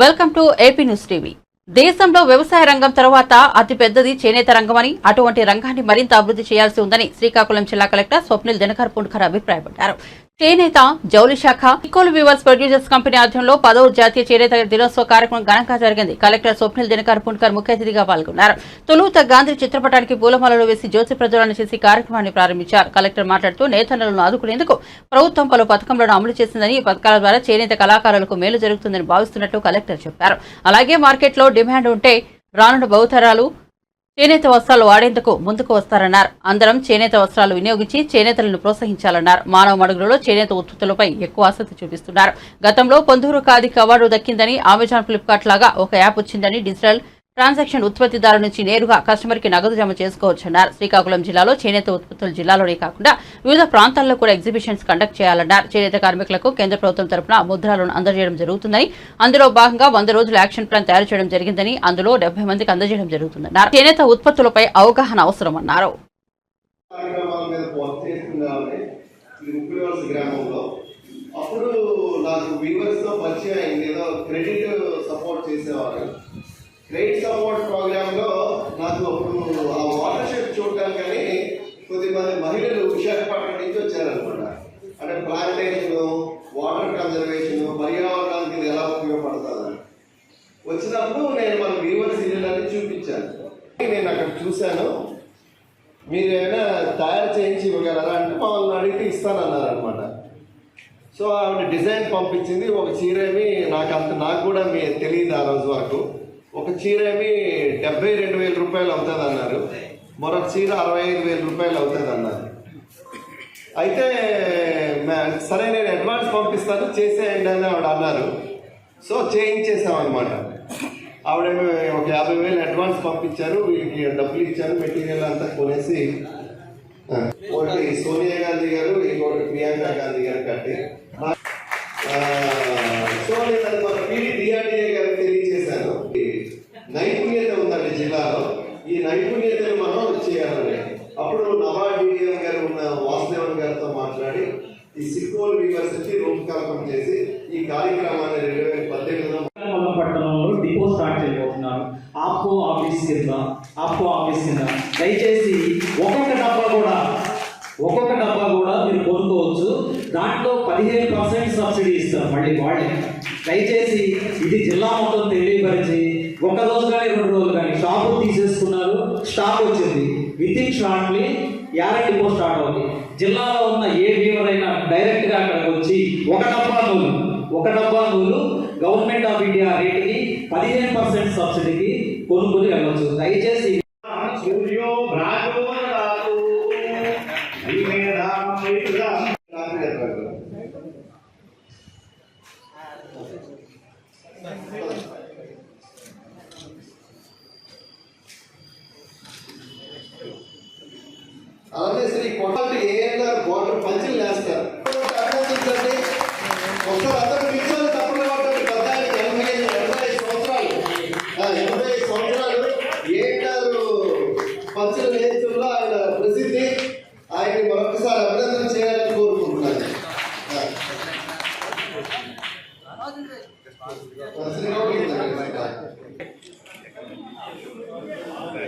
Welcome to AP news TV. దేశంలో వ్యవసాయ రంగం తర్వాత అతి పెద్దది చేనేత రంగమని అటువంటి రంగాన్ని మరింత అభివృద్ధి చేయాల్సి ఉందని శ్రీకాకుళం జిల్లా కలెక్టర్ స్వప్నిల్ దినకర్ పుండ్కర్ అభిప్రాయపడ్డారు. చేనేత జౌలి శాఖ ఇకోల్ వివర్స్ ప్రొడ్యూసర్స్ కంపెనీ ఆధ్వర్యంలో పదవ జాతీయ చేనేత దినోత్సవ కార్యక్రమం ఘనంగా జరిగింది. కలెక్టర్ స్వప్నిల్ దినకర్ పుణ్కర్ ముఖ్య అతిథిగా పాల్గొన్నారు. తొలుత గాంధీ చిత్రపటానికి పూలమాలలు వేసి జ్యోతి ప్రజ్వలన చేసి కార్యక్రమాన్ని ప్రారంభించారు. కలెక్టర్ మాట్లాడుతూ నేతలను ఆదుకునేందుకు ప్రభుత్వం పలు పథకంలను అమలు చేసిందని ఈ పథకాల ద్వారా చేనేత కళాకారులకు మేలు జరుగుతుందని భావిస్తున్నట్లు కలెక్టర్ చెప్పారు. అలాగే మార్కెట్లో డిమాండ్ ఉంటే రానున్న బహుతరాలు చేనేత వస్త్రాలు వాడేందుకు ముందుకు వస్తారన్నారు. అందరం చేనేత వస్త్రాలు వినియోగించి చేనేతలను ప్రోత్సహించాలన్నారు. మానవ మడుగులలో చేనేత ఉత్పత్తులపై ఎక్కువ ఆసక్తి చూపిస్తున్నారు. గతంలో పొందూరు ఖాదీకి అవార్డు దక్కిందని అమెజాన్ ఫ్లిప్కార్ట్ లాగా ఒక యాప్ వచ్చిందని డిజిటల్ ట్రాన్సాక్షన్ ఉత్పత్తిదారు నుంచి నేరుగా కస్టమర్కి నగదు జమ చేసుకోవచ్చన్నారు. శ్రీకాకుళం జిల్లాలో చేనేత ఉత్పత్తులు జిల్లాలోనే కాకుండా వివిధ ప్రాంతాల్లో కూడా ఎగ్జిబిషన్స్ కండక్ట్ చేయాలన్నారు. చేనేత కార్మికులకు కేంద్ర ప్రభుత్వం తరపున ముద్రాలను అందజేయడం జరుగుతుందని అందులో భాగంగా వంద రోజుల యాక్షన్ ప్లాన్ తయారు చేయడం జరిగిందని అందులో డెబ్బై మందికి అందజేయడం జరుగుతుందన్నారు. చేనేత ఉత్పత్తులపై అవగాహన అవసరమన్నారు. అప్పుడు నాకు వివర్స్తో పరిచయం అయింది. ఏదో క్రెడిట్ సపోర్ట్ చేసేవారు. గ్రేట్ సపోర్ట్ ప్రోగ్రామ్లో నాకు అప్పుడు ఆ వాటర్ షెడ్ కానీ కొద్దిమంది మహిళలు విశాఖపట్నం నుంచి వచ్చారనమాట అంటే ప్లాంటేషన్ వాటర్ కన్జర్వేషన్ పర్యావరణానికి ఇది ఎలా ఉపయోగపడుతుందని. వచ్చినప్పుడు నేను మన వీవర్ సీరియల్ అని చూపించాను. నేను అక్కడ చూశాను. మీరు ఏమైనా తయారు చేయించి ఇవ్వగలరా అంటే మమ్మల్ని అడిగితే ఇస్తానన్నారనమాట సో ఆవిడ డిజైన్ పంపించింది. ఒక చీరేమి నాకు అంత నాకు కూడా మీ తెలియదు ఆ రోజు వరకు. ఒక చీర ఏమి డెబ్బై రెండు వేల రూపాయలు అవుతుంది అన్నారు మరొక చీర అరవై ఐదు వేల రూపాయలు అవుతుంది అన్నారు అయితే సరే నేను అడ్వాన్స్ పంపిస్తాను చేసేయండి అని ఆవిడ అన్నారు. సో చేయించేసామన్నమాట. ఆవిడ ఒక యాభై వేలు అడ్వాన్స్ పంపించారు వీళ్ళకి డబ్బులు ఇచ్చారు మెటీరియల్ అంతా కొనేసి ఒకటి సోనియా గాంధీ గారు ఇంకొకటి ప్రియాంక గాంధీ గారు కట్టి నైపుణ్యత ఉందండి జిల్లాలో. ఈ నైపుణ్యతను మనం చేయాలండి. అప్పుడు నవాడ్ డిడిఎం గారు ఉన్న వాసుదేవన్ గారితో మాట్లాడి ఈ సిక్కోల్ యూనివర్సిటీ రూపకల్పన చేసి ఈ కార్యక్రమాన్ని రెండు వేల పద్దెనిమిదిలో పట్టణంలో డిపో స్టార్ట్ చేయబోతున్నారు. ఆప్కో ఆఫీస్ కింద ఆప్కో ఆఫీస్ కింద. దయచేసి ఒక్కొక్క డబ్బా కూడా ఒక్కొక్క డబ్బా కూడా మీరు కొనుక్కోవచ్చు. దాంట్లో పదిహేను పర్సెంట్ సబ్సిడీ ఇస్తారు మళ్ళీ వాళ్ళే. దయచేసి ఇది జిల్లా మొత్తం తెలియపరిచి ఒక రోజు కానీ రెండు రోజులు కానీ షాపు స్టాక్ వచ్చింది. విత్ ఇన్ షార్ట్లీ యారెంట్ డిపో స్టార్ట్ అవుతుంది. జిల్లాలో ఉన్న ఏ వీవర్ అయినా డైరెక్ట్ అక్కడికి వచ్చి ఒక డబ్బా నూలు ఒక డబ్బా నూలు గవర్నమెంట్ ఆఫ్ ఇండియా రేటుకి పదిహేను పర్సెంట్ సబ్సిడీకి కొనుక్కొని వెళ్ళవచ్చు దయచేసి అవన్నీ శ్రీ కొట్టాలి ఏఎన్ఆర్ బోర్డర్ పంచులు వేస్తారు అభినందించండి ఒకసారి అందరూ పిలిచారు తప్పులు కాబట్టి పెద్దానికి ఎనభై ఐదు సంవత్సరాలు. ఎనభై ఐదు సంవత్సరాలు ఏఎన్ఆర్ పంచులు వేయడంలో ఆయన ప్రసిద్ధి ఆయన మరొకసారి అభినందన చేయాలని కోరుకుంటున్నాను. శ్రీరావు